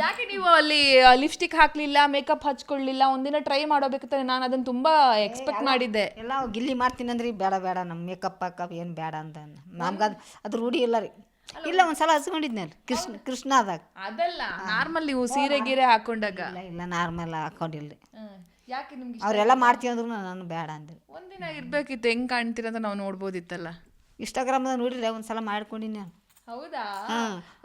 ಯಾಕೆ ನೀವು ಅಲ್ಲಿ ಲಿಪ್ಸ್ಟಿಕ್ ಹಾಕ್ಲಿಲ್ಲ ಮೇಕಪ್ ಹಚ್ಕೊಳ್ಳಿಲ್ಲ ಒಂದಿನ ಟ್ರೈ ಮಾಡೋಬೇಕಂತ ನಾನು ಅದನ್ನ ತುಂಬಾ ಎಕ್ಸ್ಪೆಕ್ಟ್ ಮಾಡಿದ್ದೆ. ಎಲ್ಲ ಗಿಲ್ಲಿ ಮಾಡ್ತೀನಿ ಅಂದ್ರಿ ಬೇಡ ಬೇಡ. ನಮ್ಮ ಮೇಕಪ್ ಹಾಕಪ್ ಏನು ಬೇಡ ಅಂತ ನಮ್ಗೆ ಅದು ಅದು ರೂಢಿ ಇಲ್ಲ ರೀ. ಇಲ್ಲ ಒಂದ್ಸಲ ಹಚ್ಕೊಂಡಿದ್ನಲ್ಲ ಕೃಷ್ಣ ಕೃಷ್ಣ ಅದಾಗ ಅದಲ್ಲ ನಾರ್ಮಲ್ ನೀವು ಸೀರೆ ಗೀರೆ ಹಾಕೊಂಡಾಗ. ಇಲ್ಲ ಇಲ್ಲ ನಾರ್ಮಲ್ ಹಾಕೊಂಡಿಲ್ಲ ರೀ. ಯಾಕೆ ನಿಮ್ಗೆ ಅವರೆಲ್ಲ ಮಾಡ್ತೀವಿ ಅಂದ್ರು ನಾನು ಬೇಡ ಅಂದ್ರೆ ಒಂದಿನ ಇರ್ಬೇಕಿತ್ತು ಹೆಂಗ್ ಕಾಣ್ತೀರ ಅಂತ ನಾವು ನೋಡ್ಬೋದಿತ್ತಲ್ಲ. ಇನ್ಸ್ಟಾಗ್ರಾಮ್ದಾಗ ನೋಡಿಲ್ಲ ಒಂದ್ಸಲ ಮಾಡ್ಕೊಂಡಿನಿ ನಾನು. ಹೌದಾ?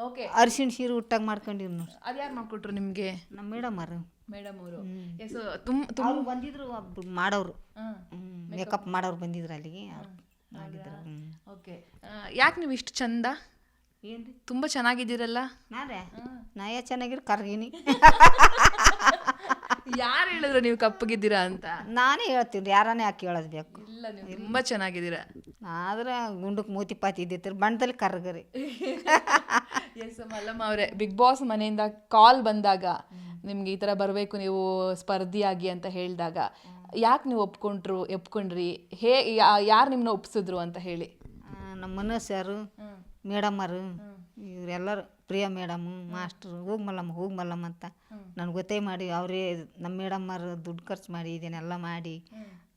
ಓಕೆ ಅರಿಶಿಣ ಶೀರು ಉಟ್ಟಾಗ ಮಾಡ್ಕೊಂಡಿರಿ ನೋಡಿ. ಅದ್ಯಾರು ಮಾಡ್ಕೊಟ್ರು ನಿಮಗೆ? ನಮ್ಮ ಮೇಡಮ್ ಅವರು. ಮೇಡಮ್ ಅವರು. ಎಸ್ ತುಂಬ ತುಮ್ ಬಂದಿದ್ರು ಒಬ್ರು ಮಾಡೋರು. ಮೇಕಪ್ ಮಾಡೋರು. ಬಂದಿದ್ರು ಅಲ್ಲಿಗೆ. ಮಾಡಿದ್ರು. ಓಕೆ ಯಾಕೆ ನೀವು ಇಷ್ಟು ಚಂದ? ಏನು ತುಂಬಾ ಚೆನ್ನಾಗಿದ್ದೀರಲ್ಲ. ನಾಯ ಚೆನ್ನಾಗಿರೋ ಕರ್ಗಿನಿ ಯಾರು ಹೇಳಿದ್ರು ನೀವು ಕಪ್ಪಗಿದ್ದೀರಾ ಅಂತ? ನಾನೇ ಹೇಳ್ತೀನಿ ಯಾರನ್ನೇ ಯಾಕೆ ಹೇಳೋದು ಬೇಕು. ಇಲ್ಲ ನೀವು ತುಂಬಾ ಚೆನ್ನಾಗಿದ್ದೀರಾ. ಆದ್ರೆ ಗುಂಡಕ್ಕೆ ಮೂತಿ ಪಾತಿ ಇದ್ದಿತ್ತು ಬಣ್ಣದಲ್ಲಿ ಕರ್ಗರಿ. ಎಸ್ ಮಲ್ಲಮ್ಮ ಅವರೇ ಬಿಗ್ ಬಾಸ್ ಮನೆಯಿಂದ ಕಾಲ್ ಬಂದಾಗ ನಿಮ್ಗೆ ಈ ಥರ ಬರಬೇಕು ನೀವು ಸ್ಪರ್ಧಿಯಾಗಿ ಅಂತ ಹೇಳಿದಾಗ ಯಾಕೆ ನೀವು ಒಪ್ಕೊಂಡ್ರು ಒಪ್ಕೊಂಡ್ರಿ ಹೇ ಯಾರು ನಿಮ್ಮನ್ನ ಒಪ್ಸಿದ್ರು ಅಂತ ಹೇಳಿ. ನಮ್ಮ ಮನಸ್ ಯಾರು ಮೇಡಮ್ಮರು ಇವರೆಲ್ಲರೂ ಪ್ರಿಯಾ ಮೇಡಮ್ ಮಾಸ್ಟ್ರು ಹೋಗಿ ಮಲ್ಲಮ್ಮ ಹೋಗಿ ಮಲ್ಲಮ್ಮ ಅಂತ ನನಗೆ ಗೊತ್ತೇ ಮಾಡಿ ಅವರೇ ನಮ್ಮ ಮೇಡಮ್ಮರು ದುಡ್ಡು ಖರ್ಚು ಮಾಡಿ ಇದನ್ನೆಲ್ಲ ಮಾಡಿ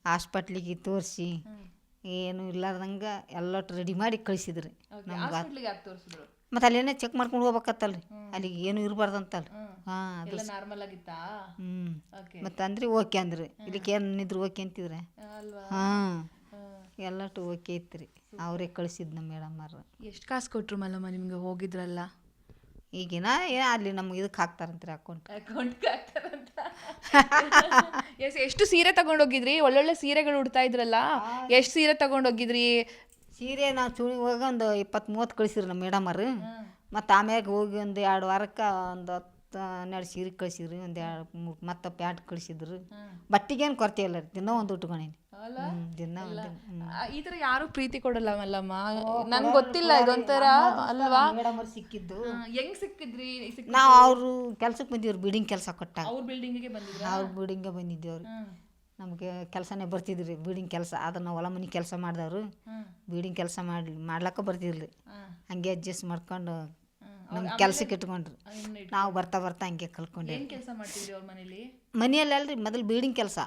ಹಾಸ್ಪಿಟ್ಲಿಗೆ ತೋರಿಸಿ ಏನು ಇಲ್ಲಾರ್ದಂಗೆ ಎಲ್ಲಟ್ಟು ರೆಡಿ ಮಾಡಿ ಕಳಿಸಿದ್ರಿ. ನಮ್ಗೆ ಮತ್ತೆ ಅಲ್ಲೇನೇ ಚೆಕ್ ಮಾಡ್ಕೊಂಡು ಹೋಗ್ಬೇಕತ್ತಲ್ರಿ ಅಲ್ಲಿಗೆ ಏನು ಇರಬಾರ್ದಂತಲ್ರಿ. ಹಾಂ ಅದು ನಾರ್ಮಲ್ ಆಗಿತ್ತಾ? ಹ್ಞೂ ಓಕೆ ಮತ್ತು ಅಂದ್ರೆ ಓಕೆ ಅಂದ್ರಿ. ಇದಕ್ಕೆ ಏನಿದ್ರು ಓಕೆ ಅಂತಿದ್ರೆ. ಹಾಂ. ಎಲ್ಲಟ್ಟು ಓಕೆ ಇತ್ತು ಅವರೇ ಕಳಿಸಿದ್ ನಮ್ಮ ಮೇಡಮ್ಮರು ಎಷ್ಟು ಕಾಸು ಕೊಟ್ರು ಮಲ್ಲಮ್ಮ ನಿಮ್ಗೆ ಹೋಗಿದ್ರಲ್ಲ? ಈಗಿನ ಏ ಅಲ್ಲಿ ನಮ್ಗೆ ಇದಕ್ಕೆ ಹಾಕ್ತಾರಂತ್ರಿ ಅಕೌಂಟ್ ಅಕೌಂಟ್ಗೆ ಹಾಕ್ತಾರಂತ. ಎಸ್ ಎಷ್ಟು ಸೀರೆ ತಗೊಂಡೋಗಿದ್ರಿ? ಒಳ್ಳೊಳ್ಳೆ ಸೀರೆಗಳು ಉಡ್ತಾ ಇದ್ರಲ್ಲ. ಎಷ್ಟು ಸೀರೆ ತಗೊಂಡೋಗಿದ್ರಿ? ಸೀರೆ ನಾವು ಚೂಣಿ ಹೋಗಿ ಒಂದು ಇಪ್ಪತ್ತು ಮೂವತ್ತು ಕಳಿಸಿರಿ ನಮ್ಮ ಮೇಡಮರು ಮತ್ತು ಆಮ್ಯಾಗ ಹೋಗಿ ಒಂದು ಎರಡು ವಾರಕ್ಕೆ ಒಂದು ಹತ್ತು ಹನ್ನೆರಡು ಸೀರೆ ಕಳಿಸಿದ್ರಿ. ಒಂದು ಎರಡು ಮತ್ತೆ ಪ್ಯಾಂಟ್ ಕಳಿಸಿದ್ರು. ಬಟ್ಟೆಗೇನು ಕೊರತೆ ಇಲ್ಲ ರೀ. ದಿನ ಒಂದು ಉಟ್ಕೊಂಡೀನಿ. ಅಲ್ಲ? ಈ ತರ ಯಾರು ಪ್ರೀತಿ ಕೊಡಲ್ಲ ಮಲ್ಲಮ್ಮ? ನನ್ಗೆ ಗೊತ್ತಿಲ್ಲ ಇದೊಂಥರ ಅಲ್ವಾ? ಸಿಕ್ಕಿದ್ದು. ಹೆಂಗ್ ಸಿಕ್ಕಿದ್ರಿ? ಸಿಕ್ ನಾವು ಅವರು ಕೆಲ್ಸಕ್ಕೆ ಬಂದಿವ್ರು ಬಿಲ್ಡಿಂಗ್ ಕೆಲಸ ಕೊಟ್ಟ ಅವ್ರ ಬಿಲ್ಡಿಂಗಿಗೆ ಬಂದಿದ್ರ? ಅವ್ರ ಬಿಲ್ಡಿಂಗೆ ಅವ್ರು. ನಮಗೆ ಕೆಲಸನೇ ಬರ್ತಿದ್ರಿ ಬೀಡಿಂಗ್ ಕೆಲಸ. ಅದನ್ನು ಹೊಲ ಮನೆ ಕೆಲಸ ಮಾಡಿದವರು. ಬಿಲ್ಡಿಂಗ್ ಕೆಲಸ ಮಾಡಿ ಮಾಡ್ಲಕ್ಕ ಬರ್ತಿದ್ರಿ. ಹಂಗೆ ಅಡ್ಜಸ್ಟ್ ಮಾಡ್ಕೊಂಡು ನಮ್ಮ ಕೆಲ್ಸಕ್ಕೆ ಇಟ್ಕೊಂಡ್ರು. ನಾವು ಬರ್ತಾ ಬರ್ತಾ ಹಂಗೆ ಕಲ್ಕೊಂಡೆ ಏನ್ ಕೆಲಸ ಮಾಡ್ತಿದ್ರಿ ಅವ್ರ ಮನೇಲಿ? ಮನೆಯಲ್ಲಿ ಅಲ್ರಿ ಮೊದಲು ಬಿಲ್ಡಿಂಗ್ ಕೆಲಸ.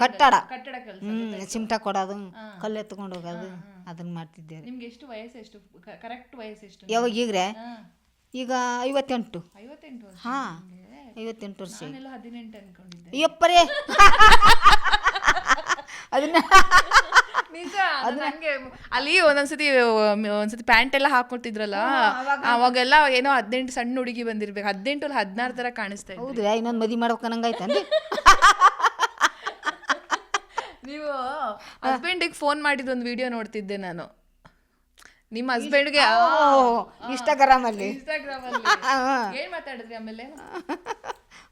ಕಟ್ಟಡ. ಕಟ್ಟಡ ಕೆಲಸ ಹ್ಞೂ ಚಿಮ್ಟ ಕೊಡೋದು ಕಲ್ಲು ಎತ್ಕೊಂಡು ಹೋಗೋದು ಅದನ್ನ ಮಾಡ್ತಿದ್ದೆ ನಿಮ್ಗೆ ಎಷ್ಟು ವಯಸ್ಸು ಎಷ್ಟು? ಕರೆಕ್ಟ್ ವಯಸ್ಸು ಎಷ್ಟು? ಯಾವಾಗ ಈಗ್ರೆ ಈಗ ಐವತ್ತೆಂಟು. ಐವತ್ತೆಂಟು ವರ್ಷ ಹಾಂ ಐವತ್ತೆಂಟು ವರ್ಷ ನಾನೆಲ್ಲ ಹದಿನೆಂಟು ಅನ್ಕೊಂಡಿದ್ದೆ. ಅಯ್ಯಪ್ಪರೇ ಅದನ್ನ ಅಲ್ಲಿ ಒಂದೊಂದ್ಸತಿ ಒಂದ್ಸತಿ ಪ್ಯಾಂಟ್ ಎಲ್ಲ ಹಾಕೊಳ್ತಿದ್ರಲ್ಲ ಅವಾಗೆಲ್ಲ ಏನೋ ಹದಿನೆಂಟು ಸಣ್ಣ ಹುಡುಗಿ ಬಂದಿರ್ಬೇಕು. ಹದಿನೆಂಟು ಅಲ್ಲಿ ಹದಿನಾರು ತರ ಕಾಣಿಸ್ತಾ ಹೌದು ಇನ್ನೊಂದು ಮದಿ ಮಾಡ್ಬೇಕು ಅನ್ನಂಗಾಯ್ತಂడి ನೀವು ಹಸ್ಬೆಂಡಿಗೆ ಫೋನ್ ಮಾಡಿದ ಒಂದು ವಿಡಿಯೋ ನೋಡ್ತಿದ್ದೆ ನಾನು. ನಿಮ್ಮ ಹಸ್ಬೆಂಡ್ಗೆ ಇನ್ಸ್ಟಾಗ್ರಾಮ್ ಅಲ್ಲಿ. ಇನ್ಸ್ಟಾಗ್ರಾಮ್ ಅಲ್ಲಿ. ಏನ್ ಮಾತಾಡಿದ್ರಿ ಆಮೇಲೆ?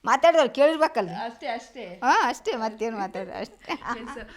ಮಾತಾಡಿದ್ರು ಕೇಳಿರ್ಬೇಕಲ್ಲ ಅಷ್ಟೇ ಅಷ್ಟೇ. ಹಾ ಅಷ್ಟೇ ಮತ್ತೇನು ಮಾತಾಡ ಅಷ್ಟೇ.